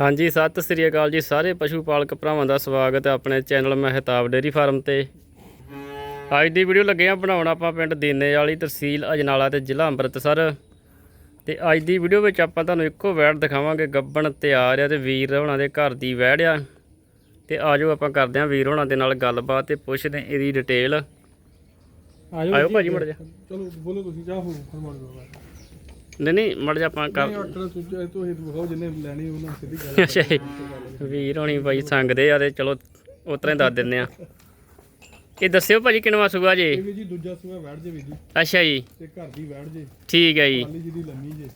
ਹਾਂਜੀ ਸਤਿ ਸ੍ਰੀ ਅਕਾਲ ਜੀ ਸਾਰੇ ਪਸ਼ੂ ਪਾਲਕ ਭਰਾਵਾਂ ਦਾ ਸਵਾਗਤ ਹੈ ਆਪਣੇ ਚੈਨਲ ਮਹਿਤਾਬ ਡੇਰੀ ਫਾਰਮ ਤੇ। ਅੱਜ ਦੀ ਵੀਡੀਓ ਲੱਗੇ ਆ ਬਣਾਉਣ ਆਪਾਂ ਪਿੰਡ ਦੀਨੇ ਵਾਲੀ ਤਹਿਸੀਲ ਅਜਨਾਲਾ ਤੇ ਜ਼ਿਲ੍ਹਾ ਅੰਮ੍ਰਿਤਸਰ। ਤੇ ਅੱਜ ਦੀ ਵੀਡੀਓ ਵਿੱਚ ਆਪਾਂ ਤੁਹਾਨੂੰ ਇੱਕੋ ਵੈੜ ਦਿਖਾਵਾਂਗੇ ਗੱਬਣ ਤਿਆਰ ਆ ਤੇ ਵੀਰ ਹੋਣਾ ਦੇ ਘਰ ਦੀ ਵੈੜ ਆ। ਤੇ ਆਜੋ ਆਪਾਂ ਕਰਦੇ ਆਂ ਵੀਰ ਹੋਣਾ ਦੇ ਨਾਲ ਗੱਲਬਾਤ ਤੇ ਪੁੱਛਦੇ ਇਹਦੀ ਡਿਟੇਲ ਆਇਓ ਭਾਜੀ ਮੜ ਜਾ ਚਲੋ ਬੋਲੋ ਤੁਸੀਂ ਜਾ ਹੋ। ਫਰਮਾਨ ਨਹੀਂ ਨਹੀਂ ਮੜ ਜਾ ਆਪਾਂ ਕਰ ਨਹੀਂ ਆਰਡਰ ਸੁਝਾ ਤੋਂ ਇਹ ਵਿਖਾਓ ਜਿੰਨੇ ਲੈਣੀ ਉਹਨਾਂ ਨੂੰ ਸਿੱਧੀ ਗੱਲ ਅੱਛਾ ਜੀ। ਵੀਰ ਹੋਣੀ ਬਾਈ ਸੰਗਦੇ ਆ ਤੇ ਚਲੋ ਉਤਰੇ ਦੱਸ ਦਿੰਨੇ ਆ। ਇਹ ਦੱਸਿਓ ਭਾਜੀ ਕਿਨਵਾ ਸੂਆ ਜੇ? ਇਹ ਵੀ ਜੀ ਦੂਜਾ ਸੂਆ ਵੈੜ ਜੇ ਵੀ ਜੀ। ਅੱਛਾ ਜੀ। ਤੇ ਘਰ ਦੀ ਵੈੜ ਜੇ। ਠੀਕ ਹੈ ਜੀ। ਖਾਲੀ ਜੀ ਦੀ ਲੰਮੀ ਜੇ।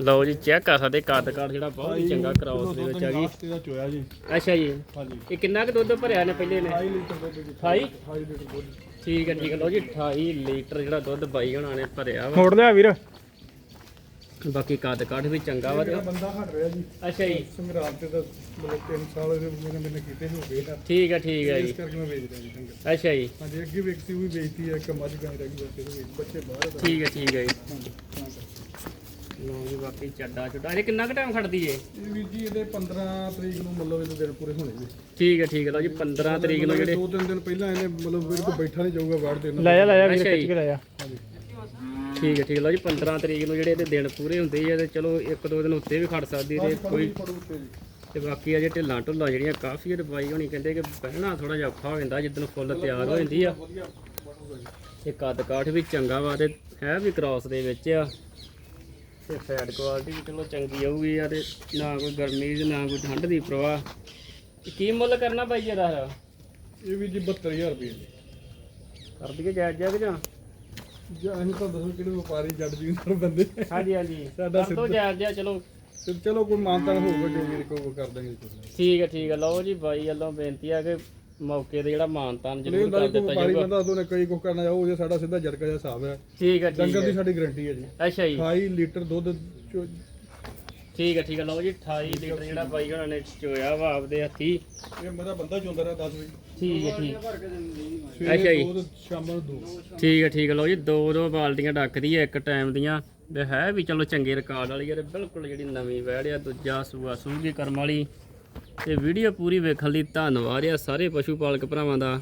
ਲਓ ਜੀ ਚੈੱਕ ਕਰ ਸਕਦੇ ਕੱਦ ਕਾਠ ਜਿਹੜਾ ਬਹੁਤ ਹੀ ਚੰਗਾ ਕਰਾਉਸ ਦੇ ਵਿੱਚ ਆ ਗਈ ਤੇ ਦਾ ਚੋਇਆ ਜੀ। ਅੱਛਾ ਜੀ। ਹਾਂਜੀ। ਇਹ ਕਿੰਨਾ ਕੁ ਦੁੱਧ ਭਰਿਆ ਨੇ ਪਹਿਲੇ ਨੇ 28 ਲੀਟਰ ਦੁੱਧ ਜੀ। 28 28 ਲੀਟਰ ਦੁੱਧ। ਠੀਕ ਹੈ ਠੀਕ ਹੈ। ਲਓ ਜੀ 28 ਲੀਟਰ ਜਿਹੜਾ ਦੁੱਧ ਬਾਈ ਹੋਣਾ ਨੇ ਭਰਿਆ ਵਾ। ਮੋੜ ਲਿਆ ਵੀਰ। ਬਾਕੀ ਕੱਦ ਕਾਠ ਵੀ ਚੰਗਾ ਵਾ ਤੇ ਬੰਦਾ ਹਟ ਰਿਹਾ ਜੀ ਅੱਛਾ ਜੀ। ਸੰਗਰਾਮ ਤੇ ਦਾ ਮਤਲਬ 3 ਸਾਲ ਇਹਦੇ ਮੇਰੇ ਮੈਨੇ ਕੀਤੇ ਹੋ ਗਏ ਆ ਠੀਕ ਹੈ ਠੀਕ ਹੈ ਇਸ ਜੀ। ਕਰਕੇ ਮੈਂ ਵੇਚ ਰਿਹਾ ਜੀ ਡੰਗਰ ਅੱਛਾ ਜੀ। ਹਾਂਜੀ ਅੱਗੇ ਵੇਚਤੀ ਵੀ ਵੇਚਤੀ ਹੈ ਇੱਕ ਮੱਝ ਗਾਂ ਰਹਿ ਗਈ ਬੱਚੇ ਬਾਹਰ ਆ। ਠੀਕ ਹੈ ਠੀਕ ਹੈ ਜੀ। ਹਾਂਜੀ ਤਾਂ ਕਰਕੇ। ਲਓ ਜੀ ਬਾਕੀ ਚੱਡਾ ਚੁੱਡਾ। ਇਹ ਕਿੰਨਾ ਕੁ ਟਾਈਮ ਖੜਦੀ ਏ? ਇਹ ਵੀਰ ਜੀ ਇਹਦੇ 15 ਤਰੀਕ ਨੂੰ ਮਤਲਬ ਇਹਦੇ ਦਿਨ ਪੂਰੇ ਹੋਣੇ ਜੀ ਠੀਕ ਹੈ ਠੀਕ ਹੈ ਲਓ ਜੀ 15 ਤਰੀਕ ਨੂੰ ਜਿਹੜੇ ਦੋ ਤਿੰਨ ਦਿਨ ਪਹਿਲਾਂ ਇਹਨੇ ਮਤਲਬ ਵੀਰ ਕੋ ਬੈਠਾ ਨਹੀਂ ਜਾਊਗਾ ਬਾਹਰ ਦੇ ਲੈ ਜਾ ਲੈ ਜਾ। ਵੀਰ ਕੇ ਲਾਇਆ ਹਾਂਜੀ। ਠੀਕ ਹੈ ਠੀਕ ਲਓ ਜੀ 15 ਤਰੀਕ ਨੂੰ ਜਿਹੜੇ ਇਹਦੇ ਦਿਨ ਪੂਰੇ ਹੁੰਦੇ ਆ ਤੇ ਚਲੋ ਇੱਕ ਦੋ ਦਿਨ ਉੱਤੇ ਵੀ ਖੜ ਸਕਦੀ ਤੇ ਕੋਈ ਤੇ ਬਾਕੀ ਆ ਜੇ ਢਿੱਲਾਂ ਢੁੱਲਾਂ ਜਿਹੜੀਆਂ ਕਾਫੀ ਇਹ ਬਾਈ ਹੋਣੀ ਕਹਿੰਦੇ ਕਿ ਬਹਿਣਾ ਥੋੜਾ ਜਿਹਾ ਔਖਾ ਹੋ ਜਾਂਦਾ ਜਿੱਦਣ ਫੁੱਲ ਤਿਆਰ ਹੋ ਜਾਂਦੀ ਆ। ਤੇ ਕੱਦ ਕਾਠ ਵੀ ਚੰਗਾ ਵਾ ਤੇ ਹੈ ਵੀ ਕ੍ਰਾਸ ਦੇ ਵਿੱਚ ਆ। ਤੇ ਫੈਟ ਕੁਆਲਿਟੀ ਵੀ ਚਲੋ ਚੰਗੀ ਆਊਗੀ ਆ ਤੇ ਨਾ ਕੋਈ ਗਰਮੀ ਤੇ ਨਾ ਕੋਈ ਠੰਡ ਦੀ ਪ੍ਰਵਾਹ। ਕੀ ਮੁੱਲ ਕਰਨਾ ਬਾਈ ਇਹਦਾ? ਇਹ ਵੀ ਜੀ 72000 ਰੁਪਏ ਕਰ ਦਈਏ ਜਾਇਜ਼ ਜਾਇਜ਼ ਜਾਂ? ਜਾਂ ਅਸੀਂ ਤਾਂ ਦੱਸੋ ਕਿਹੜੇ ਵਪਾਰੀ ਜੱਟ ਜੀਵਨ ਬੰਦੇ ਹਾਂਜੀ ਹਾਂਜੀ। ਸਾਡਾ ਕਰ ਦੋ ਜਾਇਜ਼ ਜਿਹਾ ਚਲੋ। ਤੇ ਚਲੋ ਕੋਈ ਮਾਨਤਾਨ ਹੋਊਗਾ ਜੋ ਵੀਰ ਕੋ ਕਰ ਦਾਂਗੇ ਕੁਝ ਠੀਕ ਹੈ ਠੀਕ ਹੈ ਲਓ ਜੀ ਬਾਈ ਵੱਲੋਂ ਬੇਨਤੀ ਆ ਕਿ ਮੌਕੇ ਤੇ ਜਿਹੜਾ ਮਾਨਤਾਨ ਨਹੀਂ ਜ਼ਰੂਰ ਹੁੰਦਾ ਕਰ ਜੀ ਕੋਈ ਦਿੱਤਾ ਵਪਾਰੀ ਜਾਊਗਾ। ਬੰਦਾ ਉਦੋਂ ਨੇ ਕਈ ਕੁਝ ਕਰਨਾ ਜੇ ਸਾਡਾ ਸਿੱਧਾ ਝਟਕਾ ਜਿਹਾ ਹਿਸਾਬ ਹੈ। ਠੀਕ ਹੈ ਠੀਕ ਡੰਗਰ ਦੀ ਹੈ ਸਾਡੀ ਗਾਰੰਟੀ ਹੈ ਜੀ। ਅੱਛਾ ਜੀ। 28 ਲੀਟਰ ਦੁੱਧ ਚੋ- ਠੀਕ ਹੈ ਠੀਕ ਹੈ ਲਓ ਜੀ 28 ਲੀਟਰ ਜਿਹੜਾ ਬਾਈ ਹੋਣਾ ਨੇ ਚੋਇਆ ਵਾ ਆਪਦੇ ਹੱਥੀ। ਇਹ ਮੇਰਾ ਬੰਦਾ ਚੋਂਦਾ ਰਿਹਾ 10 ਵਜੇ। ਠੀਕ ਹੈ ਠੀਕ ਅੱਛਾ ਜੀ। ਦੋ ਤੇ ਸ਼ਾਮ ਨੂੰ ਦੋ। ਠੀਕ ਹੈ ਠੀਕ ਹੈ ਲਓ ਜੀ ਦੋ ਦੋ ਬਾਲਟੀਆਂ ਡੱਕਦੀ ਹੈ ਇੱਕ ਟਾਈਮ ਦੀਆਂ। ਤੇ ਹੈ ਵੀ ਚਲੋ ਚੰਗੇ ਰਿਕਾਰਡ ਵਾਲੀ ਹੈ ਤੇ ਬਿਲਕੁਲ ਜਿਹੜੀ ਨਵੀਂ ਵੈੜ ਆ ਦੂਜਾ ਸੂਆ ਸੂਗੀ ਕਰਮ ਵਾਲੀ। ਤੇ ਵੀਡੀਓ ਪੂਰੀ ਵੇਖਣ ਲਈ ਧੰਨਵਾਦ ਆ ਸਾਰੇ ਪਸ਼ੂ ਪਾਲਕ ਭਰਾਵਾਂ ਦਾ।